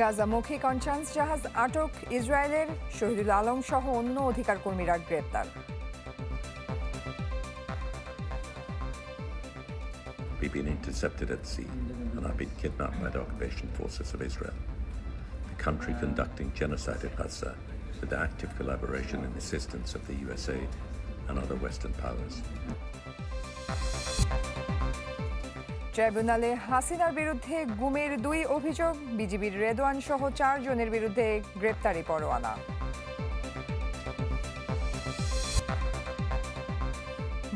গাজামুখী কনচান্স জাহাজ আটক ইসরায়েলের শহীদুল আলম সহ অন্য অধিকার কর্মীরা গ্রেপ্তার We've been intercepted at sea and have been kidnapped by the occupation forces of Israel. The country conducting genocide in Gaza with the active collaboration and assistance of the USA and other Western powers. ট্রাইব্যুনালে হাসিনার বিরুদ্ধে গুমের দুই অভিযোগ, বিজিবির রেদোয়ান সহ চারজনের বিরুদ্ধে গ্রেপ্তারি পরোয়ানা।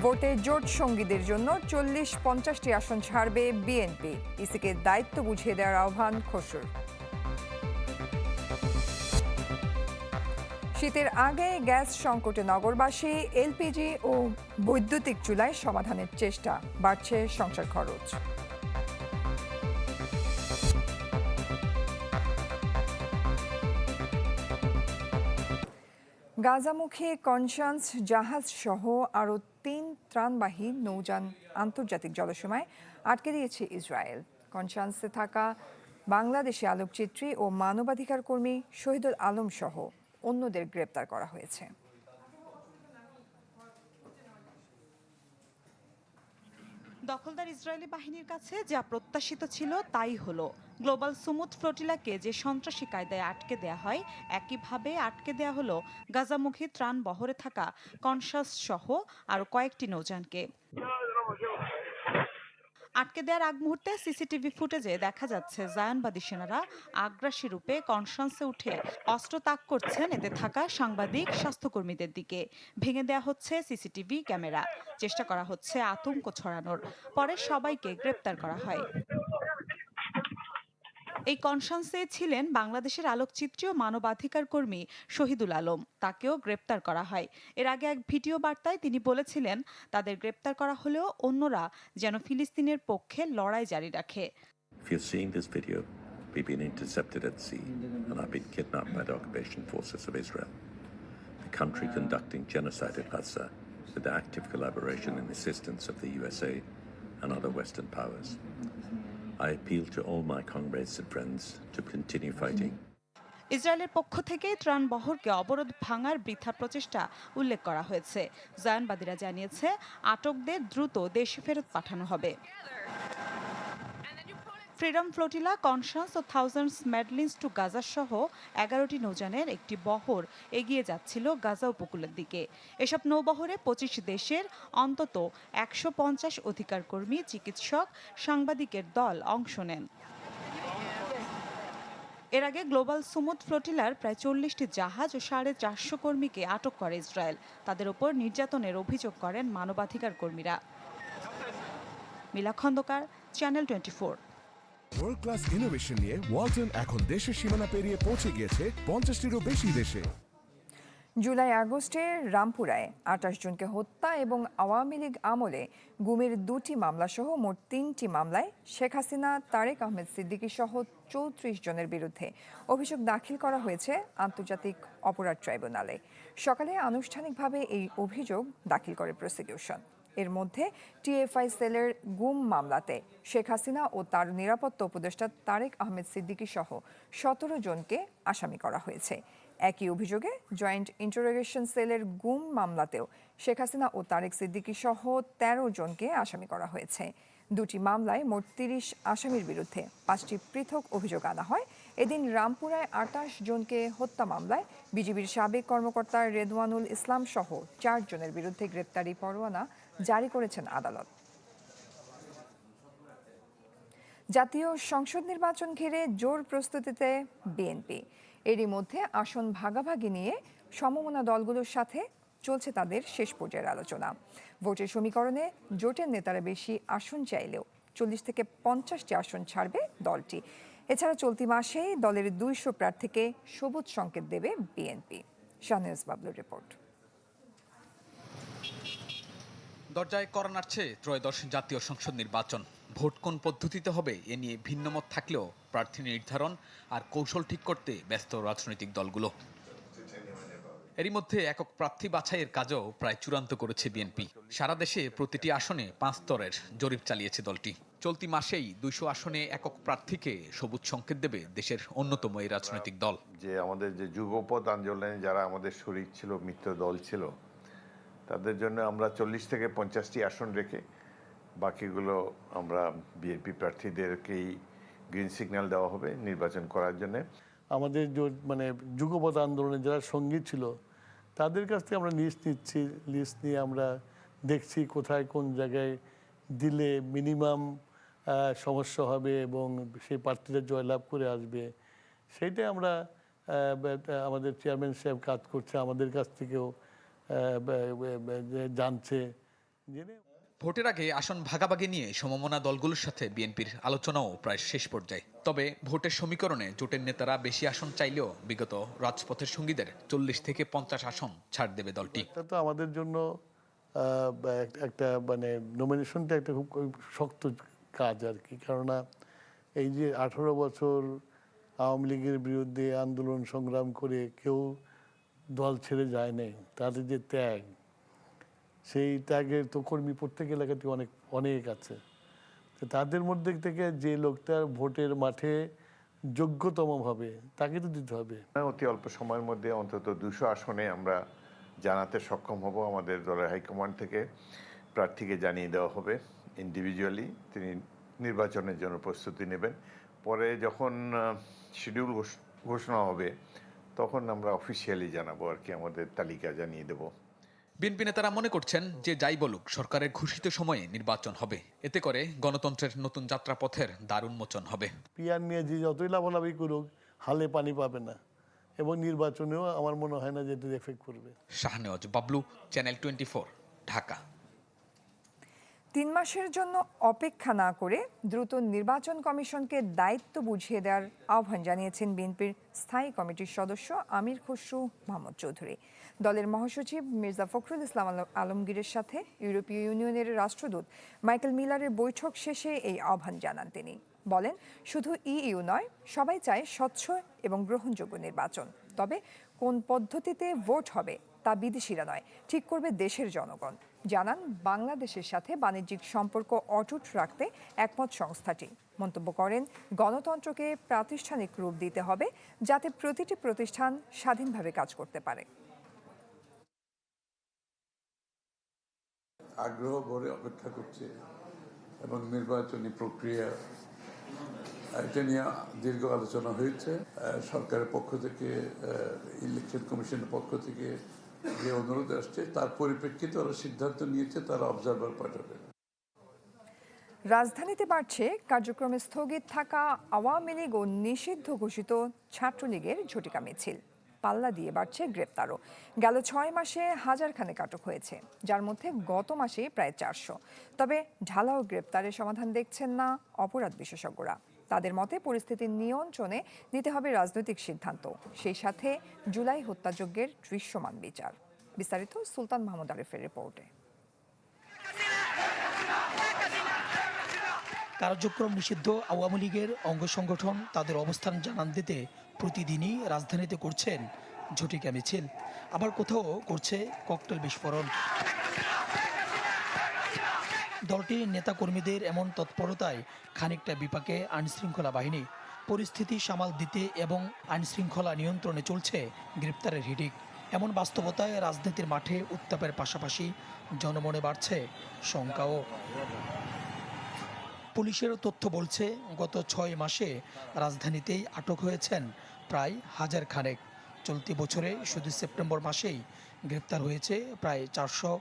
ভোটে জোট সঙ্গীদের জন্য চল্লিশ পঞ্চাশটি আসন ছাড়বে বিএনপি। ইসিকে দায়িত্ব বুঝিয়ে দেওয়ার আহ্বান খসরুর শীতের আগে গ্যাস সংকটে নগরবাসী, এলপিজি ও বৈদ্যুতিক চুলায় সমাধানের চেষ্টা, বাড়ছে সংসার খরচ। গাজামুখী কনসান্স জাহাজ সহ আরও তিন ত্রাণবাহী নৌযান আন্তর্জাতিক জলসীমায় আটকে দিয়েছে ইসরায়েল। কনসান্সে থাকা বাংলাদেশি আলোকচিত্রী ও মানবাধিকার কর্মী শহীদুল আলম সহ অন্যদের গ্রেপ্তার করা হয়েছে। দখলদার ইসরায়েলি বাহিনীর কাছে যা প্রত্যাশিত ছিল তাই হলো। গ্লোবাল সুমুদ ফ্লোটিলাকে যে সন্ত্রাসী কায়দায় আটকে দেয়া হয়, একইভাবে আটকে দেয়া হলো গাজামুখী ত্রাণ বহরে থাকা কনসাস সহ আরও কয়েকটি নৌযানকে। আটকে দেওয়ার আগ মুহূর্তে সিসিটিভি ফুটেজে দেখা যাচ্ছে জায়ানবাদী সেনারা আগ্রাসী রূপে কনসান্সে উঠে অস্ত্র তাক করছেন এতে থাকা সাংবাদিক, স্বাস্থ্যকর্মীদের দিকে। ভেঙে দেওয়া হচ্ছে সিসিটিভি ক্যামেরা। চেষ্টা করা হচ্ছে আতঙ্ক ছড়ানোর। পরে সবাইকে গ্রেপ্তার করা হয়। এই কনসান্সে ছিলেন বাংলাদেশের আলোকচিত্রী ও মানবাধিকার কর্মী শহীদুল আলম তাকেও গ্রেপ্তার করা হয় এর আগে এক ভিডিও বার্তায় তিনি বলেছিলেন তাদের গ্রেপ্তার করা হলেও অন্যরা যেন ফিলিস্তিনের পক্ষে লড়াই জারি রাখে we've been intercepted at sea and have been kidnapped by the occupation forces of Israel. The country conducting genocide in Gaza with the active collaboration and assistance of the USA and other Western powers. I appeal to all my comrades and friends to continue fighting. ইসরায়েলের পক্ষ থেকে ত্রাণ বহরকে অবরোধ ভাঙার বৃথা প্রচেষ্টা উল্লেখ করা হয়েছে জয়ানবাদীরা জানিয়েছে, আটকদের দ্রুত দেশে ফেরত পাঠানো হবে ফ্রিডম ফ্লোটিলা কনসাস ও থাউজেন্ডস ম্যাডলিন্স টু গাজা সহ এগারোটি নৌযানের একটি বহর এগিয়ে যাচ্ছিল গাজা উপকূলের দিকে। এসব নৌবহরে পঁচিশ দেশের অন্তত একশো পঞ্চাশ অধিকার কর্মী চিকিৎসক, সাংবাদিকের দল অংশ নেন। এর আগে গ্লোবাল সুমুদ ফ্লোটিলার প্রায় চল্লিশটি জাহাজ ও সাড়ে চারশো কর্মীকে আটক করে ইসরায়েল। তাদের ওপর নির্যাতনের অভিযোগ করেন মানবাধিকার কর্মীরা Mila Khandakar, channel twenty world class innovation নিয়ে ওয়ালটন এখন দেশের সীমানা পেরিয়ে পৌঁছে গিয়েছে পঞ্চাশটিরও বেশি দেশে। জুলাই আগস্টে রামপুরায় আঠাশ জনকে হত্যা এবং আওয়ামী লীগ আমলে গুমের দুটি মামলা সহ মোট তিনটি মামলায় শেখ হাসিনা, তারেক আহমেদ সিদ্দিকী সহ চৌত্রিশ জনের বিরুদ্ধে অভিযোগ দাখিল করা হয়েছে আন্তর্জাতিক অপরাধ ট্রাইব্যুনালে। সকালে আনুষ্ঠানিকভাবে এই অভিযোগ দাখিল করে প্রসিকিউশন। এর মধ্যে টিএফআই সেলের গুম মামলাতে শেখ হাসিনা ও তার নিরাপত্তা উপদেষ্টা তারেক আহমেদ সিদ্দিকী সহ সতেরো জনকে আসামি করা হয়েছে। একই অভিযোগে জয়েন্ট ইন্টারোগেশন সেলের গুম মামলাতেও শেখ হাসিনা ও তারেক সিদ্দিকী সহ তেরো জনকে আসামি করা হয়েছে। দুটি মামলায় মোট তিরিশ আসামির বিরুদ্ধে পাঁচটি পৃথক অভিযোগ আনা হয়। এদিন রামপুরায় আটাশ জনকে হত্যা মামলায় বিজিবির সাবেক কর্মকর্তা রেদওয়ানুল ইসলাম সহ চার জনের বিরুদ্ধে গ্রেপ্তারি পরোয়ানা জারি করেছেন আদালত। জাতীয় সংসদ নির্বাচন ঘিরে জোর প্রস্তুতিতে বিএনপি। এরই মধ্যে আসন ভাগাভাগি নিয়ে সমমনা দলগুলোর সাথে চলছে তাদের শেষ পর্যায়ের আলোচনা। ভোটের সমীকরণে জোটের নেতারা বেশি আসন চাইলেও চল্লিশ থেকে পঞ্চাশটি আসন ছাড়বে দলটি। এছাড়া চলতি মাসেই দলের দুইশো প্রার্থীকে সবুজ সংকেত দেবে বিএনপি। শাহনেজ বাবলুর রিপোর্ট। দরজায় করা নাড়ছে ত্রয়োদশ জাতীয় সংসদ নির্বাচন। ভোট কোন পদ্ধতিতে হবে এ নিয়ে ভিন্নমত থাকলেও প্রার্থী নির্ধারণ আর কৌশল ঠিক করতে ব্যস্ত রাজনৈতিক দলগুলো। এরই মধ্যে একক প্রার্থী বাছাইয়ের কাজও প্রায় চূড়ান্ত করেছে বিএনপি। সারা দেশে প্রতিটি আসনে পাঁচ স্তরের জরিপ চালিয়েছে দলটি। চলতি মাসেই দুইশো আসনে একক প্রার্থীকে সবুজ সংকেত দেবে দেশের অন্যতম এই রাজনৈতিক দল। যে আমাদের যে যুগপথ আন্দোলনে যারা আমাদের শরিক ছিল, মিত্র দল ছিল তাদের জন্য আমরা চল্লিশ থেকে পঞ্চাশটি আসন রেখে বাকিগুলো আমরা বিএনপি প্রার্থীদেরকেই গ্রিন সিগন্যাল দেওয়া হবে নির্বাচন করার জন্যে। আমাদের মানে যুগপথ আন্দোলনে যারা সঙ্গী ছিল, তাদের কাছ থেকে আমরা লিস্ট নিচ্ছি লিস্ট নিয়ে আমরা দেখছি কোথায় কোন জায়গায় দিলে মিনিমাম সমস্যা হবে এবং সেই প্রার্থীরা জয়লাভ করে আসবে। সেইটাই আমরা আমাদের চেয়ারম্যান সাহেব কাজ করছে, আমাদের কাছ থেকেও জানছে জেনে ভোটের আগে আসন ভাগাভাগি নিয়ে সমমনা দলগুলোর সাথে বিএনপির আলোচনাও প্রায় শেষ পর্যায়ে। তবে ভোটের সমীকরণে জোটের নেতারা বেশি আসন চাইলেও বিগত রাজপথের সঙ্গীদের চল্লিশ থেকে পঞ্চাশ আসন ছাড় দেবে দলটি। তো আমাদের জন্য একটা মানে নমিনেশনটা একটা খুব শক্ত কাজ আর কি। কেননা এই যে আঠারো বছর আওয়ামী লীগের বিরুদ্ধে আন্দোলন সংগ্রাম করে কেউ দল ছেড়ে যায় নাই তাদের যে ত্যাগ, সেই ত্যাগের তো কর্মী প্রত্যেক এলাকাতে অনেক অনেক আছে। তো তাদের মধ্যে থেকে যে লোকটার ভোটের মাঠে যোগ্যতম হবে, তাকে তো দিতে হবে। অতি অল্প সময়ের মধ্যে অন্তত দুশো আসনে আমরা জানাতে সক্ষম হব আমাদের দলের হাইকমান্ড থেকে। প্রার্থীকে জানিয়ে দেওয়া হবে। ইন্ডিভিজুয়ালি তিনি নির্বাচনের জন্য প্রস্তুতি নেবেন। পরে যখন শিডিউল ঘোষণা হবে তখন আমরা অফিসিয়ালি জানাব আর কি আমাদের তালিকা জানিয়ে দেবো। বিএনপি নেতারা মনে করছেন যে যাই বলুক সরকারের ঘোষিত সময়ে নির্বাচন হবে। এতে করে গণতন্ত্রের নতুন যাত্রাপথের দ্বার উন্মোচন হবে। পিয়ার নিয়ে যে যতই লাভালাভি করুক হালে পানি পাবে না। এবং নির্বাচনেও আমার মনে হয় না যে এফেক্ট করবে। Shahnewaz Bablu channel twenty Dhaka. তিন মাসের জন্য অপেক্ষা না করে দ্রুত নির্বাচন কমিশনকে দায়িত্ব বুঝিয়ে দেওয়ার আহ্বান জানিয়েছেন বিএনপির স্থায়ী কমিটির সদস্য আমির খসরু মোহাম্মদ চৌধুরী। দলের মহাসচিব মির্জা ফখরুল ইসলাম আল- আলমগীরের সাথে ইউরোপীয় ইউনিয়নের রাষ্ট্রদূত মাইকেল মিলারের বৈঠক শেষে এই আহ্বান জানান তিনি। বলেন, শুধু ইইউ নয়, সবাই চায় স্বচ্ছ এবং গ্রহণযোগ্য নির্বাচন। তবে কোন পদ্ধতিতে ভোট হবে তা বিদেশিরা নয়, ঠিক করবে দেশের জনগণ। জানান, বাংলাদেশের সাথে বাণিজ্যিক সম্পর্ক অটুট রাখতে একমত সংস্থাটি। মন্তব্য করেন, গণতন্ত্রকে প্রাতিষ্ঠানিক রূপ দিতে হবে যাতে প্রতিটি প্রতিষ্ঠান স্বাধীনভাবে কাজ করতে পারে। আগ্রহ ভরে অপেক্ষা করছে এবং নির্বাচনী প্রক্রিয়া এটা নিয়ে দীর্ঘ আলোচনা হয়েছে। সরকারের পক্ষ থেকে ইলেকশন কমিশনের পক্ষ থেকে যে অনুরোধ আসছে, তার পরিপ্রেক্ষিতে ওরা সিদ্ধান্ত নিয়েছে, তারা অবজারভার পাঠাবে। রাজধানীতে বাড়ছে কার্যক্রমে স্থগিত থাকা আওয়ামী লীগ ও নিষিদ্ধ ঘোষিত ছাত্রলীগের ঝটিকা মিছিল। পাল্লা দিয়ে বাড়ছে গ্রেপ্তারও। গেল ছয় মাসে হাজার খানেক আটক হয়েছে, যার মধ্যে গত মাসে প্রায় চারশো। তবে ঢালাও গ্রেপ্তারের সমাধান দেখছেন না অপরাধ বিশেষজ্ঞরা। তাদের মতে পরিস্থিতি নিয়ন্ত্রণে নিতে হবে রাজনৈতিক সিদ্ধান্ত। সেই সাথে জুলাই হত্যাযজ্ঞের দৃশ্যমান বিচার। বিস্তারিত সুলতান মাহমুদ আরিফের রিপোর্টে। কার্যক্রম নিষিদ্ধ আওয়ামী লীগের অঙ্গ সংগঠন তাদের অবস্থান জানান দিতে প্রতিদিনই রাজধানীতে করছেন ঝটিকা মিছিল। আবার কোথাও করছে ককটেল বিস্ফোরণ। দলটির নেতাকর্মীদের এমন তৎপরতায় খানিকটা বিপাকে আইনশৃঙ্খলা বাহিনী। পরিস্থিতি সামাল দিতে এবং আইনশৃঙ্খলা নিয়ন্ত্রণে চলছে গ্রেপ্তারের হিডিক। এমন বাস্তবতায় রাজনীতির মাঠে উত্তাপের পাশাপাশি জনমনে বাড়ছে শঙ্কাও। পুলিশের তথ্য বলছে, গত ছয় মাসে রাজধানীতেই আটক হয়েছেন প্রায় হাজার খানেক। চলতি বছরে শুধু সেপ্টেম্বর মাসেই গ্রেপ্তার হয়েছে প্রায় চারশো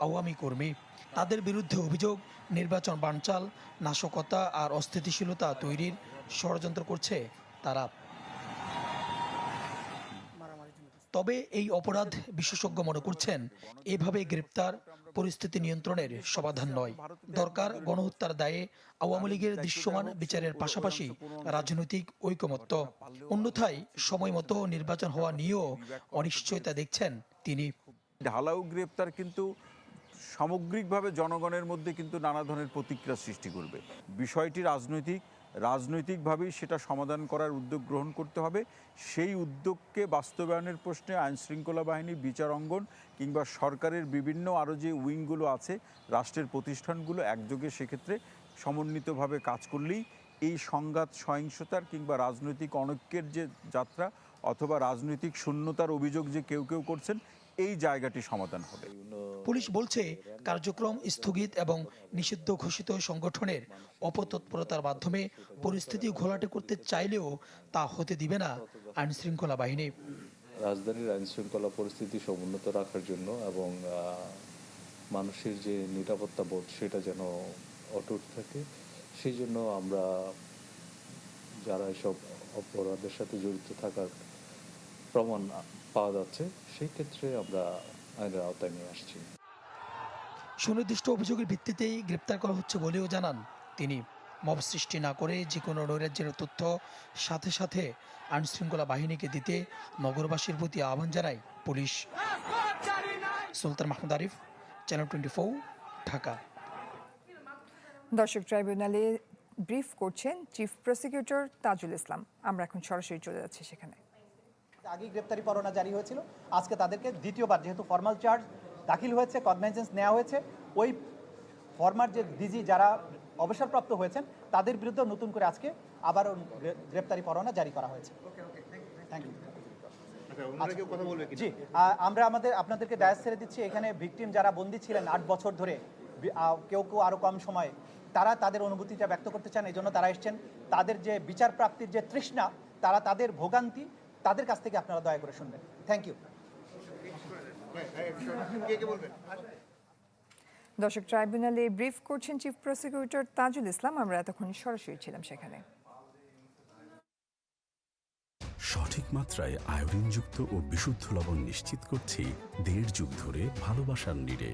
আওয়ামী কর্মী। তাদের বিরুদ্ধে অভিযোগ, নির্বাচন বানচাল, নাশকতা আর অস্থিতিশীলতা তৈরির ষড়যন্ত্র করছে তারা। তবে এই অপরাধ বিশেষজ্ঞ মনে করছেন, এভাবে গ্রেপ্তার পরিস্থিতি নিয়ন্ত্রণের সমাধান নয়। দরকার গণহত্যার দায়ে আওয়ামী লীগের দৃশ্যমান বিচারের পাশাপাশি রাজনৈতিক ঐকমত্য। অন্যথায় সময় মতো নির্বাচন হওয়া নিয়েও অনিশ্চয়তা দেখছেন তিনি। ঢালাও গ্রেপ্তার কিন্তু সামগ্রিকভাবে জনগণের মধ্যে কিন্তু নানা ধরনের প্রতিক্রিয়া সৃষ্টি করবে। বিষয়টি রাজনৈতিক, রাজনৈতিকভাবেই সেটা সমাধান করার উদ্যোগ গ্রহণ করতে হবে। সেই উদ্যোগকে বাস্তবায়নের প্রশ্নে আইনশৃঙ্খলা বাহিনী, বিচার অঙ্গন কিংবা সরকারের বিভিন্ন আরও যে উইংগুলো আছে, রাষ্ট্রের প্রতিষ্ঠানগুলো একযোগে সেক্ষেত্রে সমন্বিতভাবে কাজ করলেই এই সংঘাত, সহিংসতার কিংবা রাজনৈতিক অনৈক্যের যে যাত্রা অথবা রাজনৈতিক শূন্যতার অভিযোগ যে কেউ কেউ করছেন, এই জায়গাটি সমাধান হবে। পুলিশ বলছে, কার্যক্রম স্থগিত এবং নিষিদ্ধ ঘোষিত সংগঠনের অপতৎপরতার মাধ্যমে পরিস্থিতি ঘোলাটে করতে চাইলেও তা হতে দিবে না আইন শৃঙ্খলা বাহিনী। রাজধানীর আইন শৃঙ্খলা পরিস্থিতি সমুন্নত রাখার জন্য এবং মানুষের যে নিরাপত্তা বোধ সেটা যেন অটুট থাকে, সেই জন্য আমরা যারা এসব অপরাধের সাথে জড়িত থাকার প্রমাণ পাওয়া যাচ্ছে, সেই ক্ষেত্রে আমরা আইনের আওতায় নিয়ে আসছি। সুনির্দিষ্ট অভিযোগের ভিত্তিতেই গ্রেপ্তার করা হচ্ছে বলেও জানান তিনি। মব সৃষ্টি না করে যে কোনো নৈরাজ্যের তথ্য সাথে সাথে আইন শৃঙ্খলা বাহিনীকে দিতে নগরবাসীর প্রতি আহ্বান জানায় police. Sultan Mahmud Arif channel twenty Dhaka. দর্শক ট্রাইব্যুনালে ব্রিফ করছেন চিফ প্রসিকিউটর তাজুল ইসলাম। আমরা এখন সরাসরি চলে যাচ্ছি সেখানে। আগেই গ্রেপ্তারি পরোয়ানা জারি হয়েছিল। আজকে তাদেরকে দ্বিতীয়বার যেহেতু ফর্মাল চার্জ দাখিল হয়েছে কগনাইজেন্স নেওয়া হয়েছে ওই ফর্মার যে ডিজি যারা অবসরপ্রাপ্ত হয়েছেন তাদের বিরুদ্ধে নতুন করে আজকে আবারও গ্রেপ্তারি পরোয়ানা জারি করা হয়েছে। থ্যাংক ইউ জি আমরা আমাদের আপনাদেরকে ডায়াস ছেড়ে দিচ্ছি। এখানে ভিকটিম যারা বন্দী ছিলেন আট বছর ধরে কেউ কেউ আরও কম সময়ে তারা তাদের অনুভূতিটা ব্যক্ত করতে চান এই জন্য তারা এসছেন। তাদের যে বিচার প্রাপ্তির যে তৃষ্ণা তারা তাদের ভোগান্তি তাদের কাছ থেকে আপনারা দয়া করে শুনবেন। থ্যাংক ইউ দর্শক ট্রাইব্যুনালে ব্রিফ করছেন চিফ প্রসিকিউটর তাজুল ইসলাম। আমরা এতক্ষণ সরাসরি ছিলাম সেখানে। সঠিক মাত্রায় আয়োডিনযুক্ত ও বিশুদ্ধ লবণ নিশ্চিত করছি দেড় যুগ ধরে ভালোবাসার নিরে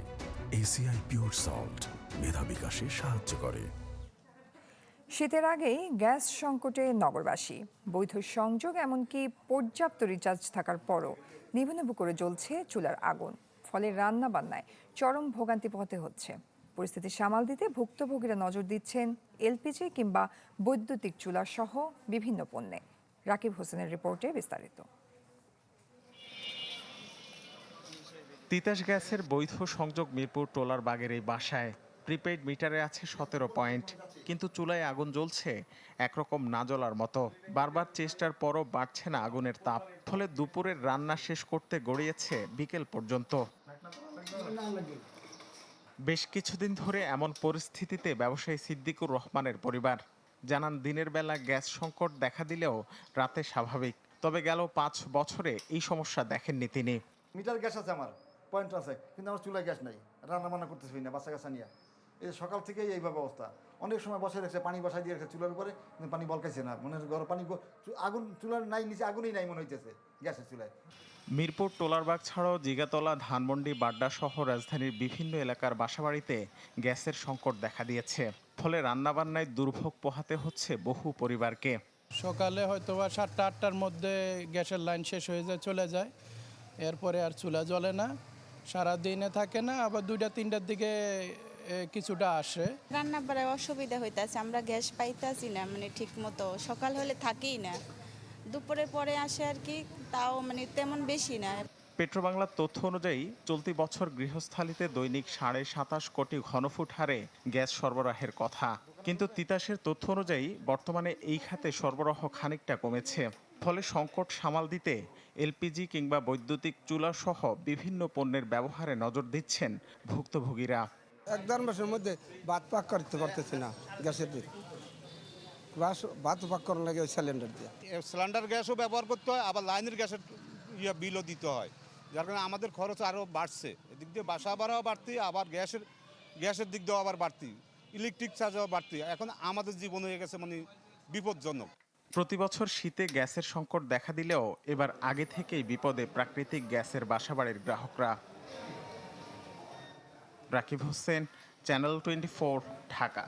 এসিআই পিওর সল্ট মেধা বিকাশে সাহায্য করে। শীতের আগেই গ্যাস সংকটে নগরবাসী। বৈধ সংযোগ এমনকি পর্যাপ্ত রিচার্জ থাকার পরও নিভু করে জ্বলছে চুলার আগুন। ফলে রান্না বান্নায় চরম ভোগান্তি পোহাতে হচ্ছে। পরিস্থিতি সামাল দিতে ভুক্তভোগীরা নজর দিচ্ছেন এলপিজি কিংবা বৈদ্যুতিক চুলা সহ বিভিন্ন পণ্যে। রাকিব হোসেনের রিপোর্টে বিস্তারিত। তিতাস গ্যাসের বৈধ সংযোগ মিরপুর টোলার বাগের এই বাসায় প্রিপেইড মিটারে আছে সতেরো পয়েন্ট, কিন্তু চুলায় আগুন জ্বলছে একরকম না জ্বলার মতো। বারবার চেষ্টার পরও বাড়ছে না আগুনের তাপ, ফলে দুপুরের রান্না শেষ করতে গড়িয়েছে বিকেল পর্যন্ত। বেশ কিছুদিন ধরে এমন পরিস্থিতিতে ব্যবসায়ী সিদ্দিকুর রহমানের পরিবার। জানান, দিনের বেলা গ্যাস সংকট দেখা দিলেও রাতে স্বাভাবিক, তবে গেল পাঁচ বছরে এই সমস্যা দেখেননি তিনি। মিটার গ্যাস আছে আমার, পয়েন্ট আছে, কিন্তু আমার চুলায় গ্যাস নাই রান্না বান্না করতেছি না, বাচ্চা কাচ্চা নিয়ে। এই সকাল থেকেই এইভাবে অবস্থা। অনেক সময় বসে রেখেছে পানি বসাই দিয়ে রেখেছে চুলার উপরে কিন্তু পানি বলকাইছে না। মনে হচ্ছে গরম পানি আগুন চুলার নাই নিচে আগুনই নাই মনে হইতেছে গ্যাসের চুলায়। মিরপুর টোলারবাগ ছাড়াও জিগাতলা ধানমন্ডি বাড্ডা সহ রাজধানীর বিভিন্ন এলাকার বাসাবাড়িতে গ্যাসের সংকট দেখা দিয়েছে। ফলে রান্নাবান্নায় দুর্ভোগ পোহাতে হচ্ছে বহু পরিবারকে। সকালে হয়তো বা সাতটা আটটার মধ্যে গ্যাসের লাইন শেষ হয়ে যায় চলে যায়। এরপরে আর চুলা জ্বলে না সারা দিনে থাকে না আবার দুইটা তিনটার দিকে কিছুটা আসে। রান্না বাড়ায় অসুবিধা হইতাছে আমরা গ্যাস পাইতাছি না মানে ঠিক মতো সকাল হলে থাকেই না। দুপুরের পরে আসে আর কি তাও মানে তেমন বেশি না। পেট্রোবাংলার তথ্য অনুযায়ী চলতি বছর গৃহস্থালিতে দৈনিক সাড়ে সাতাশ কোটি ঘনফুট হারে গ্যাস সরবরাহের কথা। কিন্তু তিতাসের তথ্য অনুযায়ী বর্তমানে এই খাতে সরবরাহ খানিকটা কমেছে। ফলে সংকট সামাল দিতে এলপিজি কিংবা বৈদ্যুতিক চুলা সহ বিভিন্ন পণ্যের ব্যবহারে নজর দিচ্ছেন ভুক্তভোগীরা। এক দেড় মাসের মধ্যে ভাত পাক করতে পারতেছি না গ্যাসের দিয়ে বাস ভাত পাক করার লাগে ওই সিলিন্ডার দিয়ে। সিলিন্ডার গ্যাসও ব্যবহার করতে হয় আবার লাইনের গ্যাসের ইয়ে বিলও দিতে হয়। যার কারণে আমাদের খরচ আরও বাড়ছে। এদিক দিয়ে বাসা ভাড়াও বাড়তি আবার গ্যাসের গ্যাসের দিক দিয়েও আবার বাড়তি। ইলেকট্রিক চার্জও বাড়তি। এখন আমাদের জীবন হয়ে গেছে মানে বিপজ্জনক। প্রতি বছর শীতে গ্যাসের সংকট দেখা দিলেও এবার আগে থেকেই বিপদে প্রাকৃতিক গ্যাসের বাসাবাড়ির গ্রাহকরা রাকিব হোসেন চ্যানেল টোয়েন্টি ঢাকা।